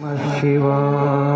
शिवा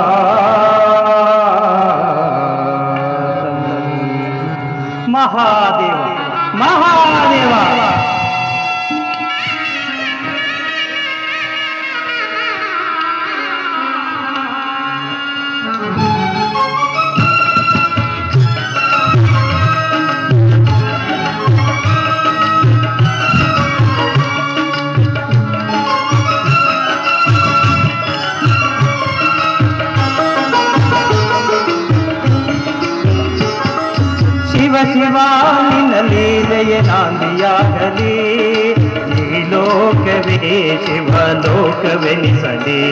ಶಿವ ಶಿವ ನಿನ್ನ ಲೀಲೆಯ ನಾಂದಿಯಾಗಲಿ ಈ ಲೋಕವೇ ಶಿವ ಲೋಕವೆನಿಸಲಿ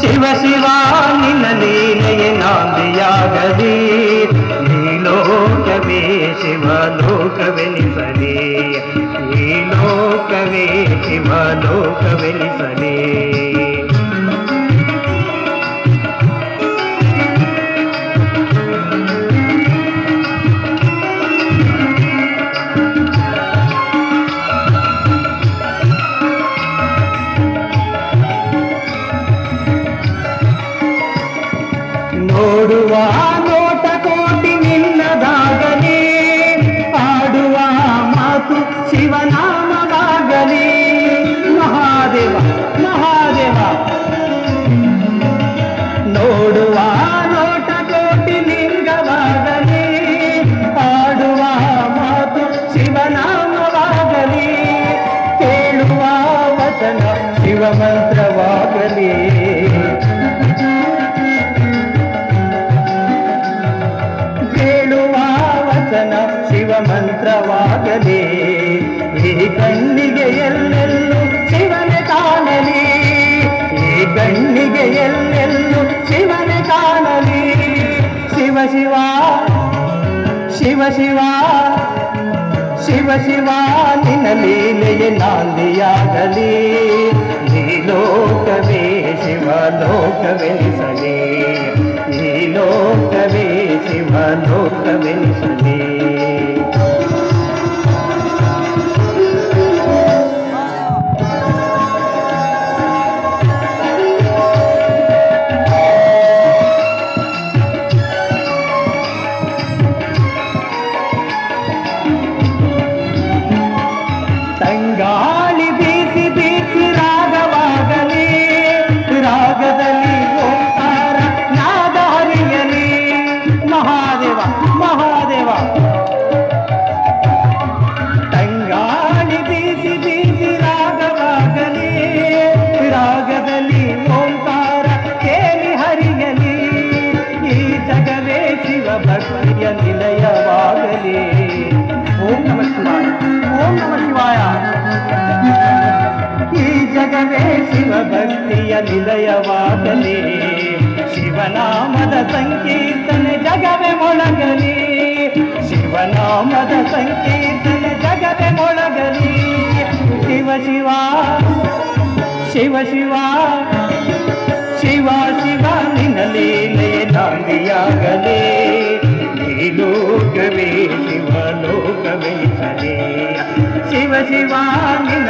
ಶಿವ ಶಿವ ನಿನ್ನ ಲೀಲೆಯ ನಾಂದಿಯಾಗಲಿ ಈ ಲೋಕವೇ ಶಿವ ಲೋಕವೆನಿಸಲಿ ಈ ಲೋಕವೇ మహిమలోక వెలిసని ಶಿವ ಶಿವ ಶಿವ ಶಿವ ಶಿವ ಶಿವ ನಿನ್ನ ಲೀಲೆಯ ನಾಂದಿಯಾಗಲಿ ಈ ಲೋಕವೇ ಶಿವ ಲೋಕವೆನಿಸಲಿ ಈ ಲೋಕವೇ ಶಿವ ಲೋಕವೆನಿಸಲಿ ತಂಗಾಳಿ ಬೀಸಿ ಬೀಸಿ ರಾಗವಾಗಲಿ. ರಾಗದಲ್ಲಿ ಓಂಕಾರ ನಾದ ಹರಿಯಲಿ ಮಹಾದೇವ ಮಹಾದೇವ. ತಂಗಾಳಿ ಬೀಸಿ ಬೀಸಿ ರಾಗವಾಗಲಿ. ರಾಗದಲ್ಲಿ ಓಂಕಾರ ಕೇಳಿ ಹರಿಯಲಿ. ಈ ಜಗವೇ ಶಿವ ಭಕ್ತಿಯ ನಿಲಯವಾಗಲಿ ನಿಲಯವಾಗಲಿ ಶಿವನಾಮದ ಸಂಕೀರ್ತನೆ ಜಗವೇ ಮೊಳಗಲಿ. ಶಿವನಾಮದ ಸಂಕೀರ್ತನೆ ಜಗವೇ ಮೊಳಗಲಿ. ಶಿವ ಶಿವ ಶಿವ ಶಿವ ಶಿವ ಶಿವ, ನಿನ್ನ ನಾಂದಿಯಾಗಲಿ ಈ ಲೋಕವೇ ಶಿವ ಲೋಕವೇ ಲೋಕವೆನಿಸಲಿ ಶಿವ ಶಿವ, ನಿನ್ನ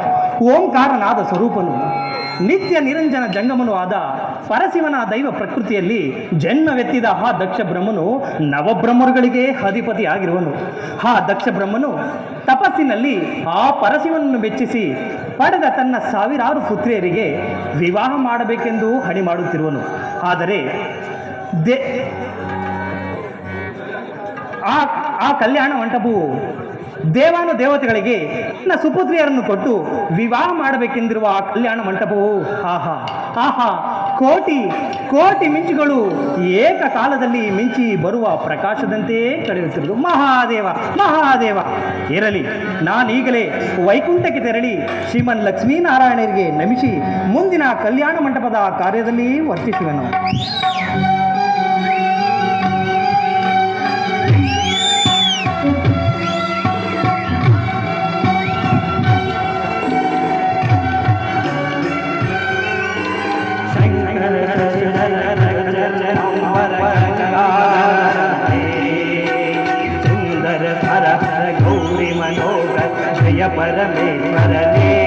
ಓಂಕಾರನಾದ ಸ್ವರೂಪನು ನಿತ್ಯ ನಿರಂಜನ ಜಂಗಮನು ಆದ ಪರಶಿವನ ದೈವ ಪ್ರಕೃತಿಯಲ್ಲಿ ಜನ್ಮವೆತ್ತಿದ ಆ ದಕ್ಷ ಬ್ರಹ್ಮನು ನವಬ್ರಹ್ಮರುಗಳಿಗೆ ಅಧಿಪತಿ ಆಗಿರುವನು ಆ ದಕ್ಷ ಬ್ರಹ್ಮನು ತಪಸ್ಸಿನಲ್ಲಿ ಆ ಪರಶಿವನನ್ನು ಮೆಚ್ಚಿಸಿ ಪಡೆದ ತನ್ನ ಸಾವಿರಾರು ಪುತ್ರಿಯರಿಗೆ ವಿವಾಹ ಮಾಡಬೇಕೆಂದು ಹಣಿ ಮಾಡುತ್ತಿರುವನು. ಆದರೆ ದೇ ಆ ಆ ಕಲ್ಯಾಣ ಮಂಟಪವು ದೇವಾನು ದೇವತೆಗಳಿಗೆ ತನ್ನ ಸುಪುತ್ರಿಯರನ್ನು ಕೊಟ್ಟು ವಿವಾಹ ಮಾಡಬೇಕೆಂದಿರುವ ಆ ಕಲ್ಯಾಣ ಮಂಟಪವು, ಆಹಾ ಆಹಾ, ಕೋಟಿ ಕೋಟಿ ಮಿಂಚುಗಳು ಏಕಕಾಲದಲ್ಲಿ ಮಿಂಚಿ ಬರುವ ಪ್ರಕಾಶದಂತೆ ಕಳೆಯುತ್ತಿರುವುದು ಮಹಾದೇವ ಮಹಾದೇವ, ಇರಲಿ, ನಾನೀಗಲೇ ವೈಕುಂಠಕ್ಕೆ ತೆರಳಿ ಶ್ರೀಮನ್ ಲಕ್ಷ್ಮೀನಾರಾಯಣರಿಗೆ ನಮಿಸಿ ಮುಂದಿನ ಕಲ್ಯಾಣ ಮಂಟಪದ ಕಾರ್ಯದಲ್ಲಿ ವರ್ತಿಸುವೆನು. అభయ పరమేశ్వరనే